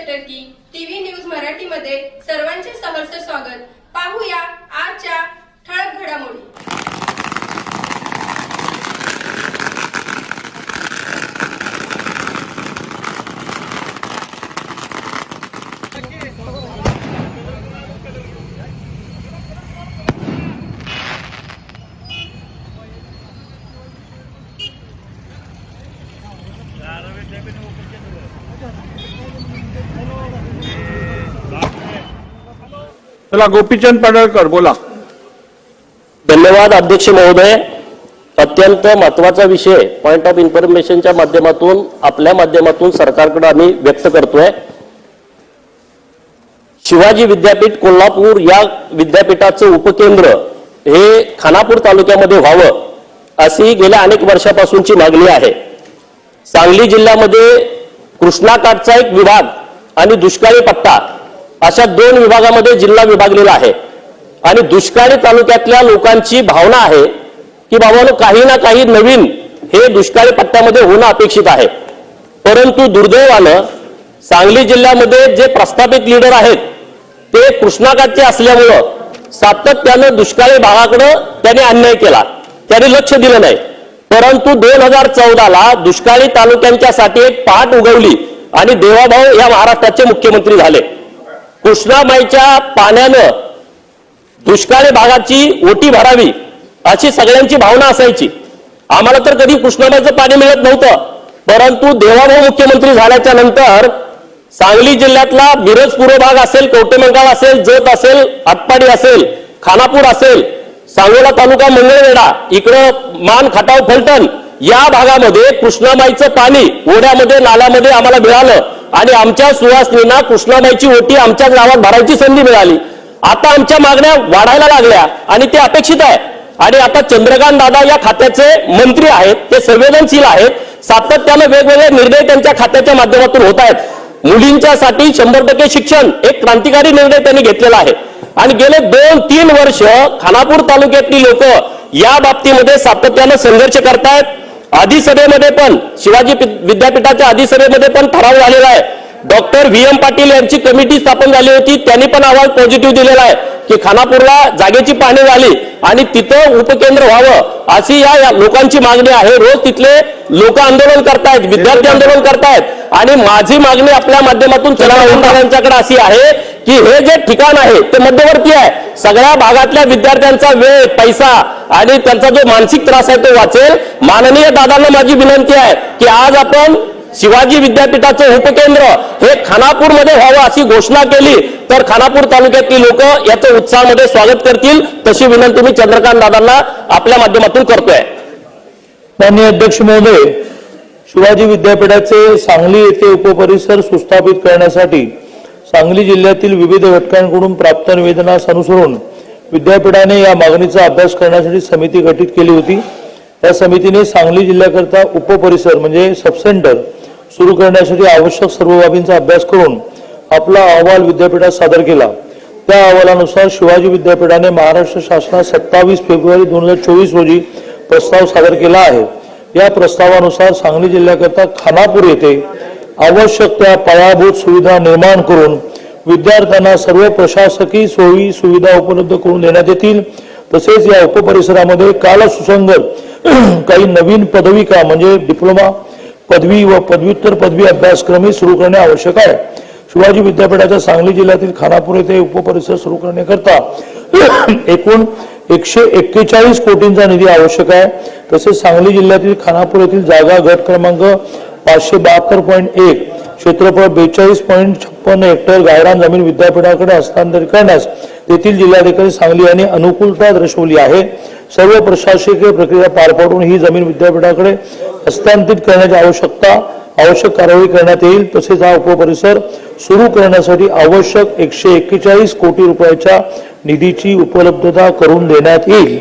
चटर्की TV news मराठीमध्ये सर्वांचे सहर्ष स्वागत. पाहूया आजच्या ठळक घडामोडी. चला गोपीचंद पडळकर बोला. धन्यवाद अध्यक्ष महोदय. अत्यंत महत्त्वाचा विषय पॉइंट ऑफ इन्फॉर्मेशनच्या माध्यमातून आपल्या माध्यमातून सरकारकडे आम्ही व्यक्त करतोय. शिवाजी विद्यापीठ कोल्हापूर या विद्यापीठाचं उपकेंद्र हे खानापूर तालुक्यामध्ये व्हावं अशी गेल्या अनेक वर्षापासूनची मागणी आहे. सांगली जिल्ह्यामध्ये कृष्णाकाठचा एक विभाग आणि दुष्काळी पट्टा अशा दोन विभागामध्ये जिल्हा विभागलेला आहे. आणि दुष्काळी तालुक्यातल्या लोकांची भावना आहे की बाबानो काही ना काही नवीन हे दुष्काळी पट्ट्यामध्ये होणं अपेक्षित आहे. परंतु दुर्दैवानं सांगली जिल्ह्यामध्ये जे प्रस्थापित लीडर आहेत ते कृष्णाकाठचे असल्यामुळं सातत्यानं दुष्काळी भागाकडं त्यांनी अन्याय केला. त्यांनी लक्ष दिलं नाही. परंतु दोन हजार चौदाला दुष्काळी तालुक्यांच्यासाठी एक पाठ उगवली आणि देवाभाऊ या महाराष्ट्राचे मुख्यमंत्री झाले. कृष्णामाईच्या पाण्यानं दुष्काळी भागाची ओटी भरावी अशी सगळ्यांची भावना असायची. आम्हाला तर कधी कृष्णाबाईचं पाणी मिळत नव्हतं परंतु देवाभाऊ मुख्यमंत्री झाल्याच्यानंतर सांगली जिल्ह्यातला मिरज पूर्व भाग असेल कवटेमंगाळ असेल जत असेल आटपाडी असेल खानापूर असेल सांगोला तालुका मंगळवेढा इकडं मान खटाव फलटण या भागामध्ये कृष्णामाईचं पाणी ओढ्यामध्ये नाल्यामध्ये आम्हाला मिळालं. आणि आमच्या सुवासनींना कृष्णाबाईची ओटी आमच्या गावात भरायची संधी मिळाली. आता आमच्या मागण्या वाढायला लागल्या आणि ते अपेक्षित आहे. आणि आता चंद्रकांत दादा या खात्याचे मंत्री आहेत ते संवेदनशील आहेत सातत्यानं वेगवेगळे निर्णय त्यांच्या खात्याच्या माध्यमातून होत आहेत. मुलींच्यासाठी शंभर टक्के शिक्षण एक क्रांतिकारी निर्णय त्यांनी घेतलेला आहे. आणि गेले दोन तीन वर्ष खानापूर तालुक्यातली लोक या बाबतीमध्ये सातत्यानं संघर्ष करतायत. अधिसभेमध्ये पण शिवाजी विद्यापीठाच्या अधिसभेमध्ये पण ठराव झालेला आहे. डॉक्टर व्ही एम पाटील यांची कमिटी स्थापन झाली होती त्यांनी पण अहवाल पॉझिटिव्ह दिलेला आहे की खानापूरला जागेची पाहणी झाली आणि तिथं उपकेंद्र व्हावं अशी या या लोकांची मागणी आहे. रोज तिथले लोक आंदोलन करतायत विद्यार्थी आंदोलन करतायत आणि माझी मागणी आपल्या माध्यमातून यांच्याकडे अशी आहे की हे जे ठिकाण आहे ते मध्यवर्ती आहे. सगळ्या भागातल्या विद्यार्थ्यांचा वेळ पैसा आणि त्यांचा जो मानसिक त्रास आहे तो वाचेल. माननीय दादांना माझी विनंती आहे की आज आपण शिवाजी विद्यापीठाचं उपकेंद्र हे खानापूरमध्ये व्हावं अशी घोषणा केली तर खानापूर तालुक्यातली लोक याचं उत्साहामध्ये स्वागत करतील. तशी विनंती मी चंद्रकांत दादांना आपल्या माध्यमातून करतोय. माननीय अध्यक्ष महोदय शिवाजी विद्यापीठाचे सांगली येथे उपपरिसर सुस्थापित करण्यासाठी सांगली जिल्ह्यातील विविध घटकांकडून प्राप्त निवेदनास अनुसरून विद्यापीठाने या मागणीचा अभ्यास करण्यासाठी समिती गठीत केली होती. त्या समितीने सांगली जिल्ह्याकरता उपपरिसर म्हणजे सबसेंटर सुरू करण्यासाठी आवश्यक सर्व बाबींचा अभ्यास करून आपला अहवाल विद्यापीठात सादर केला. त्या अहवालानुसार शिवाजी विद्यापीठाने महाराष्ट्र शासनात सत्तावीस फेब्रुवारी दोन हजार चोवीस रोजी प्रस्ताव सादर केला आहे. या प्रस्तावानुसार सांगली जिल्ह्याकरता खानापूर येथे आवश्यक त्या पायाभूत सुविधा निर्माण करून विद्यार्थ्यांना सर्व प्रशासकीय सोयी सुविधा उपलब्ध करून देण्यात येतील. तसेच या उपपरिसरामध्ये काल सुसंगत काही नवीन पदविका म्हणजे डिप्लोमा पदवी व पदव्युत्तर पदवी अभ्यासक्रमही सुरू करणे आवश्यक आहे. शिवाजी विद्यापीठाच्या सांगली जिल्ह्यातील खानापूर येथे उपपरिसर सुरू करण्याकरता एकूण एकशे एक्केचाळीस कोटींचा निधी आवश्यक आहे. तसेच सांगली जिल्ह्यातील खानापूर येथील जागा गट क्रमांक पाचशे बहात्तर पॉईंट एक क्षेत्रफळ बेचाळीस पॉईंट छप्पन्न हेक्टर गायरान जमीन विद्यापीठाकडे हस्तांतरित करण्यास तेथील जिल्हाधिकारी सांगली यांनी अनुकूलता दर्शवली आहे. सर्व प्रशासकीय प्रक्रिया पार पाडून ही जमीन विद्यापीठाकडे हस्तांतरित करण्याची आवश्यकता आवश्यक कारवाई करण्यात येईल तसेच हा उपपरिसर सुरू करण्यासाठी आवश्यक एकशे एक्केचाळीस कोटी रुपयाच्या निधीची उपलब्धता करून देण्यात येईल.